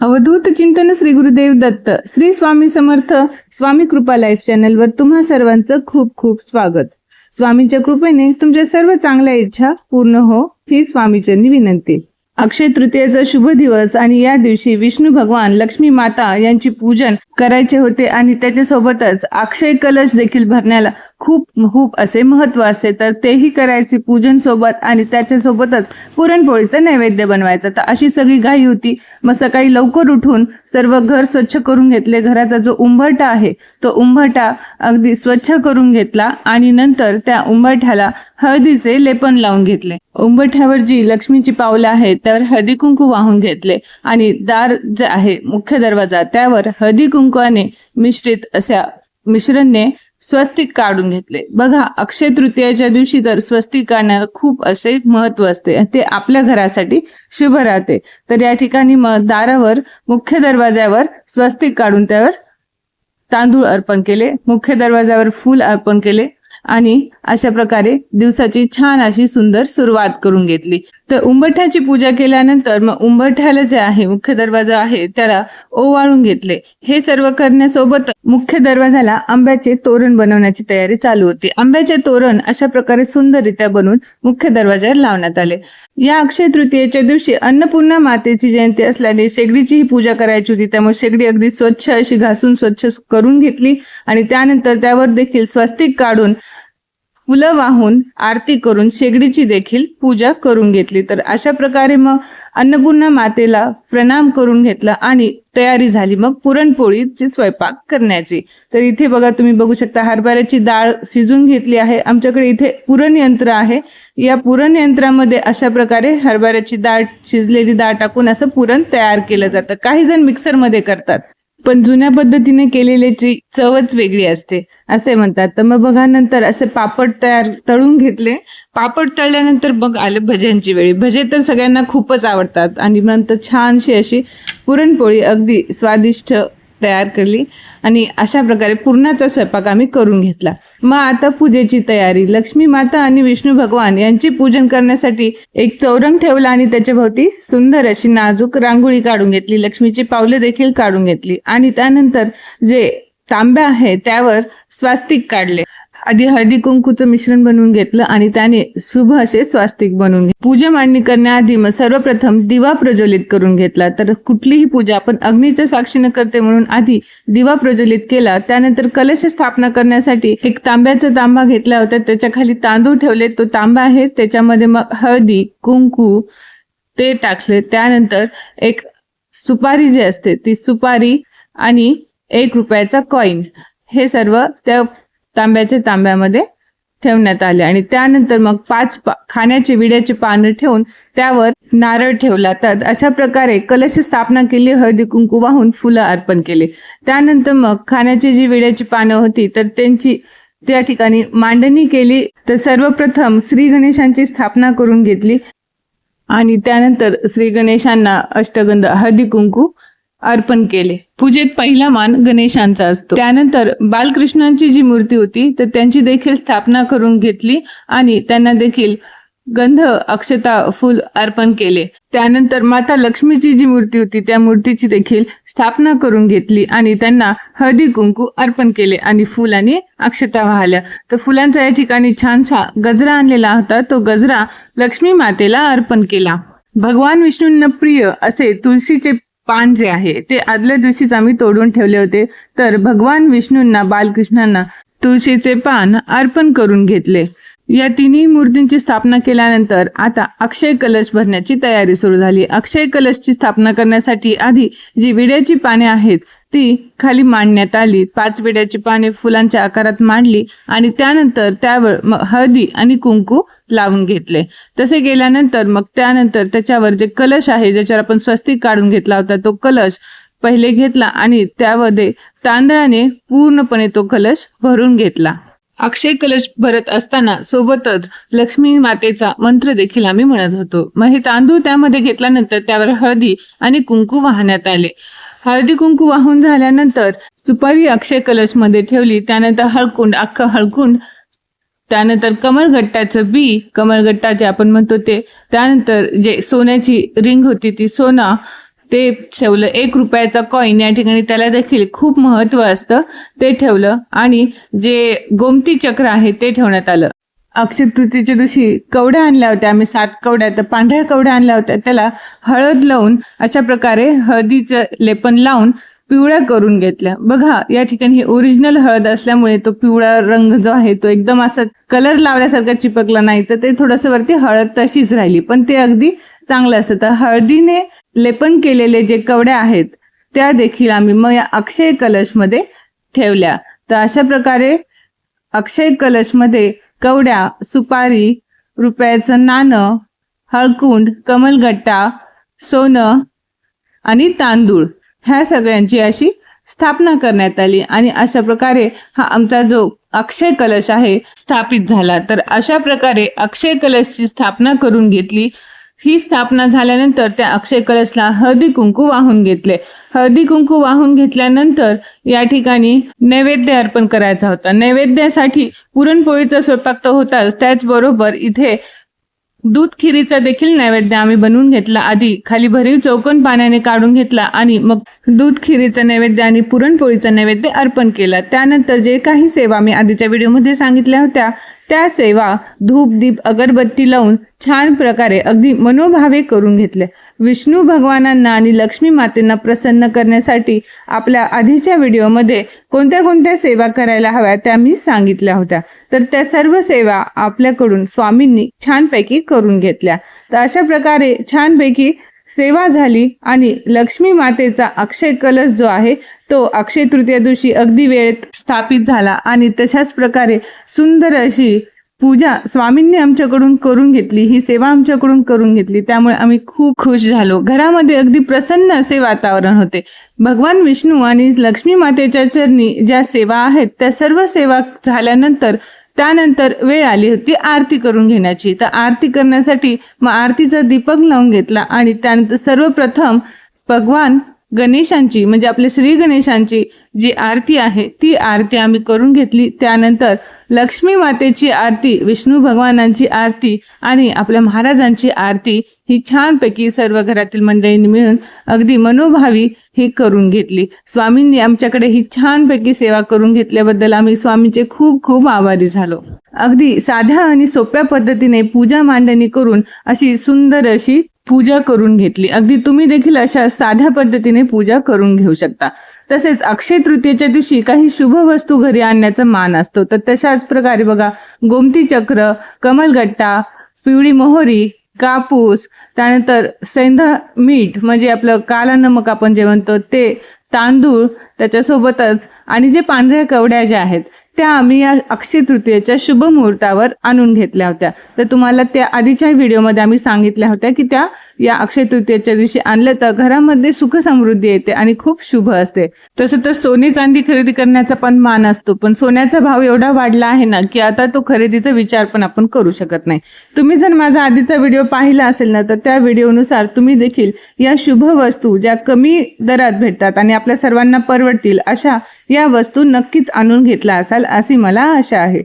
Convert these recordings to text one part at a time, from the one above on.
अवधूत चिंतन श्री गुरुदेव दत्त श्री स्वामी समर्थ स्वामी कृपा लाईफ चॅनलवर तुम्हा सर्वांचं खूप खूप स्वागत. स्वामींच्या कृपेने तुमच्या सर्व चांगल्या इच्छा पूर्ण हो ही स्वामीचरणी विनंती. अक्षय तृतीयेचा शुभ दिवस आणि या दिवशी विष्णू भगवान लक्ष्मी माता यांची पूजन करायचे होते आणि त्याच्यासोबतच अक्षय कलश देखील भरण्याला खूप खूप असे महत्त्व असते. तर तेही करायचे पूजन सोबत आणि त्याच्यासोबतच पुरणपोळीचं नैवेद्य बनवायचं. तर अशी सगळी घाई होती. मग सकाळी लवकर उठून सर्व घर स्वच्छ करून घेतले. घराचा जो उंबरटा आहे तो उंबरटा अगदी स्वच्छ करून घेतला आणि नंतर त्या उंबरठ्याला हळदीचे लेपन लावून घेतले. उंबरठ्यावर जी लक्ष्मीची पावलं आहेत त्यावर हळदी कुंकू वाहून घेतले आणि दार जे आहे मुख्य दरवाजा त्यावर हळदी कुंकवाने मिश्रित अशा मिश्रणने स्वस्तिक काढून घेतले. बघा अक्षय तृतीयाच्या दिवशी तर स्वस्तिक काढण्याला खूप असे महत्त्व असते ते आपल्या घरासाठी शुभ राहते. तर या ठिकाणी मग दारावर मुख्य दरवाज्यावर स्वस्तिक काढून त्यावर तांदूळ अर्पण केले मुख्य दरवाजावर फूल अर्पण केले आणि अशा प्रकारे दिवसाची छान अशी सुंदर सुरुवात करून घेतली. तर उंबरठ्याची पूजा केल्यानंतर मग उंबरठ्याला जे आहे मुख्य दरवाजा आहे त्याला ओवाळून घेतले. हे सर्व करण्यासोबत मुख्य दरवाजाला आंब्याचे तोरण बनवण्याची तयारी चालू होती. आंब्याचे तोरण अशा प्रकारे सुंदररित्या बनवून मुख्य दरवाजावर लावण्यात आले. या अक्षय तृतीयेच्या दिवशी अन्नपूर्णा मातेची जयंती असल्याने शेगडीचीही पूजा करायची होती. त्यामुळे शेगडी अगदी स्वच्छ अशी घासून स्वच्छ करून घेतली आणि त्यानंतर त्यावर देखील स्वस्तिक काढून फुलं वाहून आरती करून शेगडीची देखील पूजा करून घेतली. तर अशा प्रकारे मग अन्नपूर्णा मातेला प्रणाम करून घेतला आणि तयारी झाली मग पुरणपोळीची स्वयंपाक करण्याची. तर इथे बघा तुम्ही बघू शकता हरभऱ्याची डाळ शिजून घेतली आहे. आमच्याकडे इथे पुरण यंत्र आहे. या पुरण यंत्रामध्ये अशा प्रकारे हरभऱ्याची डाळ शिजलेली डाळ टाकून असं पुरण तयार केलं जातं. काही जण मिक्सरमध्ये करतात. पण जुन्या पद्धतीने केलेल्याची चवच वेगळी असते असे म्हणतात. तर मग बघा नंतर असे पापड तयार तळून घेतले. पापड तळल्यानंतर मग आले भज्यांची वेळी. भजे तर सगळ्यांना खूपच आवडतात आणि नंतर छानशी अशी पुरणपोळी अगदी स्वादिष्ट तयार केली आणि अशा प्रकारे पूर्णाचा स्वयंपाक आम्ही करून घेतला. मग आता पूजेची तयारी लक्ष्मी माता आणि विष्णू भगवान यांचे पूजन करण्यासाठी एक चौरंग ठेवला आणि त्याच्या भोवती सुंदर अशी नाजूक रांगोळी काढून घेतली. लक्ष्मीची पावले देखील काढून घेतली आणि त्यानंतर जे तांब्या आहे त्यावर स्वास्तिक काढले. आधी हळदी कुंकूचं मिश्रण बनवून घेतलं आणि त्याने शुभ असे स्वास्तिक बनवून घेतले. पूजा मांडणी करण्याआधी मग सर्वप्रथम दिवा प्रज्वलित करून घेतला. तर कुठलीही पूजा आपण अग्नीच्या साक्षीनं करते म्हणून आधी दिवा प्रज्वलित केला. त्यानंतर कलश स्थापना करण्यासाठी एक तांब्याचा तांबा घेतला होता. त्याच्याखाली तांदूळ ठेवले. तो तांबा आहे. त्याच्यामध्ये मग हळदी कुंकू ते टाकले. त्यानंतर एक सुपारी जी असते ती सुपारी आणि एक रुपयाचा कॉईन हे सर्व त्या तांब्याच्या तांब्यामध्ये ठेवण्यात आले. आणि त्यानंतर मग पाच पा खाण्याचे विड्याचे पानं ठेवून त्यावर नारळ ठेवला. तर अशा प्रकारे कलश स्थापना केली हळदी कुंकू वाहून फुलं अर्पण केले. त्यानंतर मग खाण्याची जी विड्याची पानं होती तर त्यांची त्या ठिकाणी मांडणी केली. तर सर्वप्रथम श्री गणेशांची स्थापना करून घेतली. आणि त्यानंतर श्री गणेशांना अष्टगंध हळदी कुंकू अर्पण केले. पूजेत पहिला मान गणेशांचा असतो. त्यानंतर बालकृष्णांची जी मूर्ती होती तर त्यांची देखील स्थापना करून घेतली आणि त्यांना देखील गंध अक्षता फुल अर्पण केले. त्यानंतर माता लक्ष्मीची जी मूर्ती होती त्या मूर्तीची देखील स्थापना करून घेतली आणि त्यांना हळदी कुंकू अर्पण केले आणि फुल आणि अक्षता वाहल्या. तर फुलांचा या ठिकाणी छानसा गजरा आणलेला होता. तो गजरा लक्ष्मी मातेला अर्पण केला. भगवान विष्णूंना प्रिय असे तुळशीचे पान जे आहे ते आदल्या दिवशीच आम्ही तोडून ठेवले होते. तर भगवान विष्णूंना बालकृष्णांना तुळशीचे पान अर्पण करून घेतले. या तिन्ही मूर्तींची स्थापना केल्यानंतर आता अक्षय कलश भरण्याची तयारी सुरू झाली. अक्षय कलशची स्थापना करण्यासाठी आधी जी विड्याची पाने आहेत ती खाली मांडण्यात आली. पाच विड्याची पाने फुलांच्या आकारात मांडली आणि त्यानंतर त्यावर हळदी आणि कुंकू लावून घेतले. तसे गेल्यानंतर मग त्यानंतर त्याच्यावर जे कलश आहे ज्याच्यावर आपण स्वस्तिक काढून घेतला होता तो कलश पहिले घेतला आणि त्यामध्ये तांदळाने पूर्णपणे तो कलश भरून घेतला. अक्षय कलश भरत असताना सोबतच लक्ष्मी मातेचा मंत्र देखील आम्ही म्हणत होतो. मग हे तांदूळ त्यामध्ये घेतल्यानंतर त्यावर हळदी आणि कुंकू वाहण्यात आले. हळदी कुंकू वाहून झाल्यानंतर सुपारी अक्षय कलशमध्ये ठेवली. त्यानंतर हळकुंड अख्खं हळकुंड. त्यानंतर कमळगट्ट्याचं बी कमळगट्टा जे आपण म्हणतो ते. त्यानंतर जे सोन्याची रिंग होती ती सोना ते ठेवलं. एक रुपयाचा कॉईन या ठिकाणी त्याला देखील खूप महत्त्व असतं. ते ठेवलं आणि जे गोमती चक्र आहे ते ठेवण्यात आलं. अक्षय तृतीच्या दिवशी कवड्या आणल्या होत्या. आम्ही सात कवड्या तर पांढऱ्या कवड्या आणल्या होत्या. त्याला हळद लावून अशा प्रकारे हळदीचं लेपन लावून पिवळ्या करून घेतल्या. बघा या ठिकाणी ही ओरिजिनल हळद असल्यामुळे तो पिवळा रंग जो आहे तो एकदम असा कलर लावल्यासारखा चिपकला नाही. तर ते थोडंसं वरती हळद तशीच राहिली. पण ते अगदी चांगलं असतं. तर हळदीने लेपन केलेले जे कवड्या आहेत त्या देखील आम्ही मग या अक्षय कलशमध्ये ठेवल्या. तर अशा प्रकारे अक्षय कलशमध्ये कवड्या सुपारी रुपयाचं नाणं हळकुंड कमलगट्टा सोनं आणि तांदूळ ह्या सगळ्यांची अशी स्थापना करण्यात आली आणि अशा प्रकारे हा आमचा जो अक्षय कलश आहे स्थापित झाला. तर अशा प्रकारे अक्षय कलशची स्थापना करून घेतली. ही स्थापना झाल्यानंतर त्या अक्षय कलशला हळदी कुंकू वाहून घेतले. हळदी कुंकू वाहून घेतल्यानंतर या ठिकाणी नैवेद्य अर्पण करायचा होता. नैवेद्यासाठी पुरणपोळीचा स्वयंपाक तर होताच. त्याचबरोबर इथे दूध खिरीचा देखील नैवेद्य आम्ही बनवून घेतला. आधी खाली भरीव चौकन पाण्याने काढून घेतला आणि मग दूध खिरीचा नैवेद्य आणि पुरणपोळीचा नैवेद्य अर्पण केला. त्यानंतर जे काही सेवा मी आधीच्या व्हिडिओमध्ये सांगितल्या होत्या त्या सेवा धूप दीप अगरबत्ती लावून छान प्रकारे अगदी मनोभावे करून घेतल्या विष्णू भगवानांना आणि लक्ष्मी मातेंना प्रसन्न करण्यासाठी आपल्या आधीच्या व्हिडिओमध्ये कोणत्या कोणत्या सेवा करायला हव्या त्या मी सांगितल्या होत्या. तर त्या सर्व सेवा आपल्याकडून स्वामींनी छानपैकी करून घेतल्या. तर अशा प्रकारे छानपैकी सेवा झाली आणि लक्ष्मी मातेचा अक्षय कलश जो आहे तो अक्षय तृतीया दिवशी अगदी वेळेत स्थापित झाला आणि तशाच प्रकारे सुंदर अशी पूजा स्वामींनी आमच्याकडून करून घेतली ही सेवा आमच्याकडून करून घेतली. त्यामुळे आम्ही खूप खुश झालो. घरामध्ये अगदी प्रसन्न असे वातावरण होते. भगवान विष्णू आणि लक्ष्मी मातेच्या चरणी ज्या सेवा आहेत त्या सर्व सेवा झाल्यानंतर त्यानंतर वेळ आली होती आरती करून घेण्याची. तर आरती करण्यासाठी मग आरतीचा दीपक लावून घेतला आणि त्यानंतर सर्वप्रथम भगवान गणेशांची म्हणजे आपल्या श्री गणेशांची जी आरती आहे ती आरती आम्ही करून घेतली. त्यानंतर लक्ष्मी मातेची आरती विष्णू भगवानांची आरती आणि आपल्या महाराजांची आरती ही छानपैकी सर्व घरातील मंडळींनी मिळून अगदी मनोभावी ही करून घेतली. स्वामींनी आमच्याकडे ही छानपैकी सेवा करून घेतल्याबद्दल आम्ही स्वामींचे खूप खूप आभारी झालो. अगदी साध्या आणि सोप्या पद्धतीने पूजा मांडणी करून अशी सुंदर अशी पूजा करून घेतली. अगदी तुम्ही देखील अशा साध्या पद्धतीने पूजा करून घेऊ शकता. तसेच अक्षय तृतीयेच्या दिवशी काही शुभ वस्तू घरी आणण्याचा मान असतो. तर तशाच प्रकारे बघा गोमती चक्र कमलगट्टा पिवळी मोहरी कापूस त्यानंतर सेंध मीठ म्हणजे आपलं काला नमक आपण जे म्हणतो ते तांदूळ त्याच्यासोबतच आणि जे पांढऱ्या कवड्या ज्या आहेत त्या आम्ही या अक्षय तृतीयेच्या शुभ मुहूर्तावर आणून घेतल्या होत्या. तर तुम्हाला त्या आधीच्या व्हिडिओमध्ये आम्ही सांगितल्या होत्या की त्या या अक्षय तृतीयेच्या दिवशी आणलं तर घरामध्ये सुख समृद्धी येते आणि खूप शुभ असते. तसं तर सोने चांदी खरेदी करण्याचा पण मान असतो पण सोन्याचा भाव एवढा वाढला आहे ना की आता तो खरेदीचा विचार पण आपण करू शकत नाही. तुम्ही जर माझा आधीचा व्हिडिओ पाहिला असेल ना तर त्या व्हिडिओनुसार तुम्ही देखील या शुभ वस्तू ज्या कमी दरात भेटतात आणि आपल्या सर्वांना परवडतील अशा या वस्तू नक्कीच आणून घेतला असाल अशी मला आशा आहे.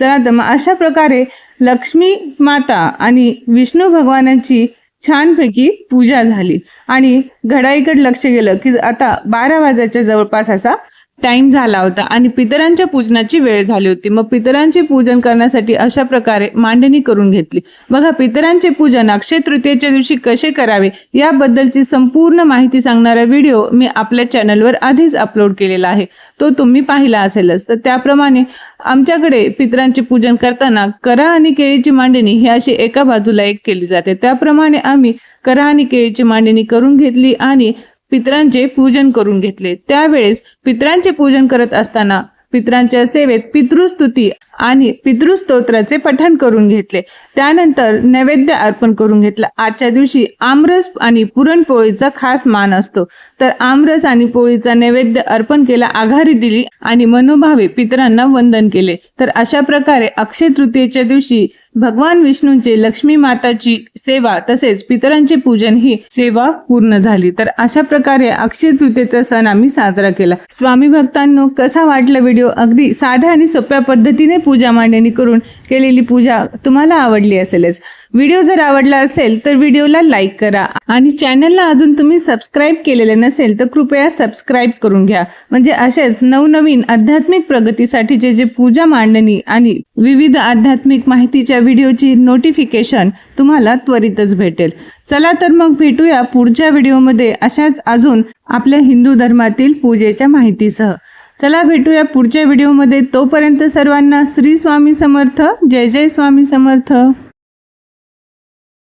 चला तर मग अशा प्रकारे लक्ष्मी माता आणि विष्णू भगवानांची छानपैकी पूजा झाली. आणि घडाईकडे लक्ष गेलं की आता बारा वाजायच्या जवळपास असा टाइम झाला होता आणि पितरांच्या पूजनाची वेळ झाली होती. मग पितरांचे पूजन करण्यासाठी अशा प्रकारे मांडणी करून घेतली. बघा पितरांचे पूजन अक्षय तृतीयेच्या दिवशी कसे करावे याबद्दलची संपूर्ण माहिती सांगणारा व्हिडिओ मी आपल्या चॅनलवर आधीच अपलोड केलेला आहे. तो तुम्ही पाहिला असेलच. तर त्याप्रमाणे आमच्याकडे पितरांचे पूजन करताना करा आणि केळीची मांडणी ही अशी एका बाजूला एक केली जाते. त्याप्रमाणे आम्ही करा आणि केळीची मांडणी करून घेतली आणि पितरांचे पूजन करून घेतले. त्यावेळेस पितरांचे पूजन करत असताना पितरांच्या सेवेत पितृस्तुती आणि पितृस्तोत्राचे पठण करून घेतले. त्यानंतर नैवेद्य अर्पण करून घेतलं. आजच्या दिवशी आमरस आणि पुरणपोळीचा खास मान असतो. तर आमरस आणि पोळीचा नैवेद्य अर्पण केला आघारी दिली आणि मनोभावे पितरांना वंदन केले. तर अशा प्रकारे अक्षय तृतीयेच्या दिवशी भगवान विष्णूंचे लक्ष्मी माताची सेवा तसेच पितरांचे पूजन ही सेवा पूर्ण झाली. तर अशा प्रकारे अक्षय तृतीयेचा सण आम्ही साजरा केला. स्वामी भक्तांनो कसा वाटला व्हिडिओ? अगदी साध्या आणि सोप्या पद्धतीने पूजा मांडणी करून केलेली पूजा तुम्हाला आवडली आवडली असेलच. व्हिडिओ जर आवडला असेल तर व्हिडिओला लाईक करा. आणि चॅनलला अजून तुम्ही सबस्क्राईब केलेले नसेल तर कृपया सबस्क्राईब करून घ्या. म्हणजे असेच नवनवीन आध्यात्मिक प्रगतीसाठी जे जे पूजा मांडणी आणि विविध आध्यात्मिक माहितीच्या व्हिडिओची नोटिफिकेशन तुम्हाला त्वरितच भेटेल. चला तर मग भेटूया पुढच्या व्हिडिओमध्ये अशाच अजून आपल्या हिंदू धर्मातील पूजेच्या माहितीसह. चला भेटूया पुढच्या व्हिडिओमध्ये. तोपर्यंत सर्वांना श्री स्वामी समर्थ. जय जय स्वामी समर्थ.